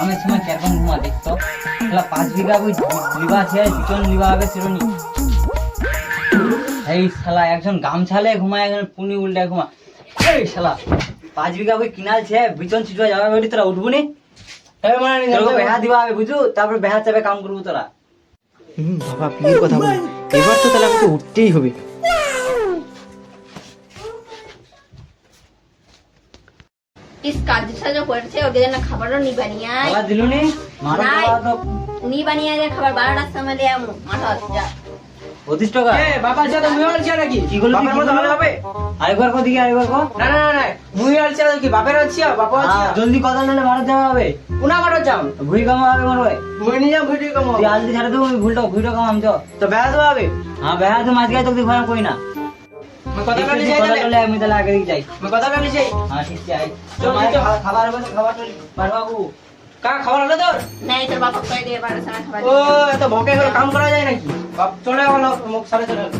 কামের সময় কীরকম ঘুমা দেখতো শালা পাঁচ বিঘা ওই লিবা আছে পিছন লিবা হবে সেরনি এই শালা, একজন গামছালে ঘুমায়, একজন পুনি উল্টে ঘুমা এই শালা, পাঁচ বিঘা ওই কিনাল ছে বিচন চিটুয়া যাবে বেটি তোরা উঠবো নি? বেহা দিবা হবে বুঝু তারপর বেহা চাপে কাম করব তোরা। বাবা, বিয়ের কথা বলি এবার তো তাহলে আমাকে উঠতেই হবে। ইস কাজ সাজা করেছে ওদের জন্য খাবারও নি বানিয়ে খাবার দিলু নি মারা দেওয়া তো নি বানিয়ে আয় খাবার বারোটার সময় দিয়ে আমু মাঠা যা পঁচিশ টাকা এ বাবা যা তো মুই আলছি নাকি কি করলি বাপের মতো হবে আরেকবার কো দিকে আরেকবার কো না না না না মুই আলছি নাকি বাপের বাবা আলছি জলদি কথা নাহলে মারা দেওয়া হবে উনা মারো যাও ভুই কামা হবে মনে হয় মুই নিয়ে যাও ভিডিও কম ছাড়ে আমি ভুলটা ভুইটা কামাম তো তো বেড়া দেওয়া হবে হ্যাঁ বেহা তো মাঝ গায়ে তোকে ঘোরা কই না আমি তাহলে আগে যাই। কথা বলি যাই। হ্যাঁ ঠিক আছে খাবার হবে খাবার তো কা খাবার হলো তোর? নাই দিয়ে খাবার ও এত ভকে করে কাম করা যায় নাকি? বাপ চলে গেল মুখ সারে চলে গেল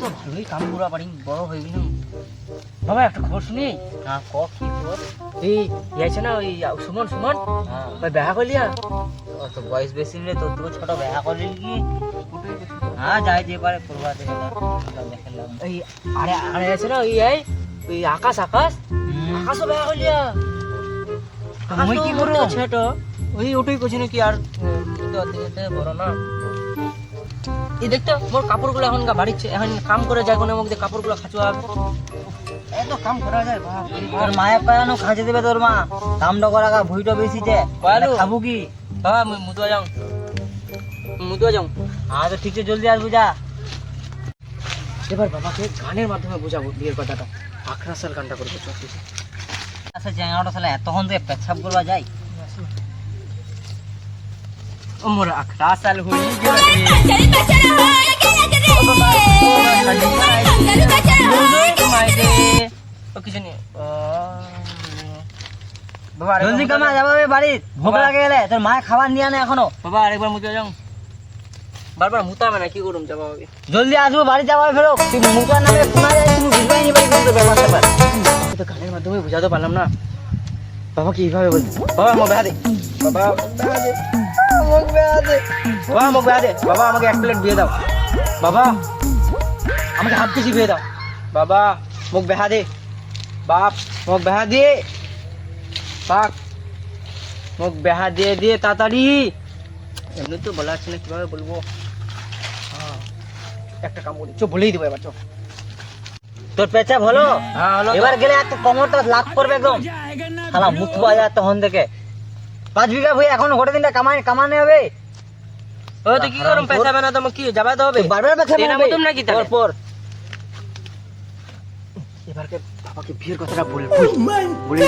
তো ভালোই কাম করা পারি বড় হয়ে গেলাম বাবা একটা খবর শুনি হ্যাঁ ক কি খবর? এই না ওই সুমন সুমন? হ্যাঁ। ওই দেখা করলিয়া ও তো বয়স বেশি রে তোর ছোট বেহা করলি কি? হ্যাঁ যাই দিয়ে পারে করবা দেখে ওই আরে আরে আছে না ওই এই ওই আকাশ আকাশ? আকাশও দেখা করলিয়া মুই কি করব? ছোট। ওই ওটাই করছি নাকি আর? অত বড় না। এই দেখতো মোর কাপড়গুলো এখন গা বাড়িছে এখন কাম করে যায় কোনো মধ্যে কাপড়গুলো খাচুয়া এত কাম করা যায় বাপ। তোর মায়ের পায়ানো খাঁচে দেবে তোর মা দামটা করা গা ভুইটা বেশিছে পায়ালো? খাব কি বাবা মুই মুদুয়া যাও মুদুয়া যাও হ্যাঁ তো ঠিক আছে জলদি আসব যা এবার বাবাকে গানের মাধ্যমে বোঝাবো বিয়ের কথাটা আখড়া সাল গানটা করব চল তুই। আচ্ছা চ্যাংড়াটা শালা এতক্ষণ থেকে পেছাব করবা যাই ও মোর আখড়া সাল হই গেলে ও কিছু নেই ও, বাবা জলদি কামা বাড়ি। লাগে গেলে তোর খাবার নিয়ে আনে এখনও। বাবা আরেকবার মুতে যাও। বারবার মুতা হবে না কি করুম যাবা হবে জলদি আসব বাড়ি যাব ফেরো। তুই মুখার নামে শোনা যায় তুমি বুঝবাই নি পারি কিন্তু ব্যাপার স্যাপার। তো গানের মাধ্যমে বোঝাতে পারলাম না। বাবা কি এইভাবে বলছে? বাবা মোক বেড়া দে। বাবা মোক বেড়া দে। মোক বেড়া দে। বাবা বাবা আমাকে এক প্লেট দিয়ে দাও। বাবা আমাকে হাফ কেজি দিয়ে দাও। বাবা মোক বেহা দে। বাপ মোক বেহা দে বাপ মোক বেহা দিয়ে দিয়ে তাড়াতাড়ি। এমনি তো বলা আছে না কীভাবে বলব? হ্যাঁ, একটা কাম করি চো বলেই দেবো এবার চো তোর পেঁচা ভালো? হ্যাঁ এবার গেলে একটা কমরটা লাভ করবে একদম। শালা মুখ বাজা তখন থেকে পাঁচ বিঘা ভুই এখন গোটা দিনটা কামাই কামানে হবে। ও তো কি করুম পয়সা বানা তো কি যাবা তো হবে? বারবার পেঁচা বানাবে। নাকি তাহলে? এবারকে বাবাকে বিয়ের কথাটা বলব। oh বলে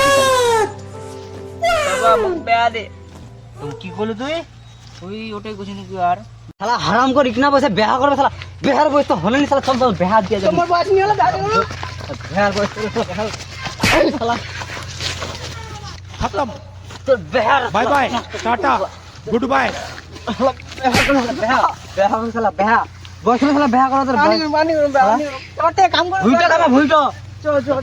বাবা মুখ বেয়া দে তুমি কি করল তুই? ওই ওটাই কিছু নাকি আর। শালা হারাম করে ইকনা বসে বেহা করবে শালা। বেহার বয়স তো হলেনি শালা চল চল বেহা দিয়ে যাবে। তোমার বয়স নিয়ে হলো দাদা গুলো বেহার বয়স তো শালা। খতম। তোর বেহার bye bye tata good bye বেহা বেহা। শালা বেহা। বয়স শালা বেহা করা তোর পানি পানি কাম কর ভুলটা দাদা ভুলটা চল চল চল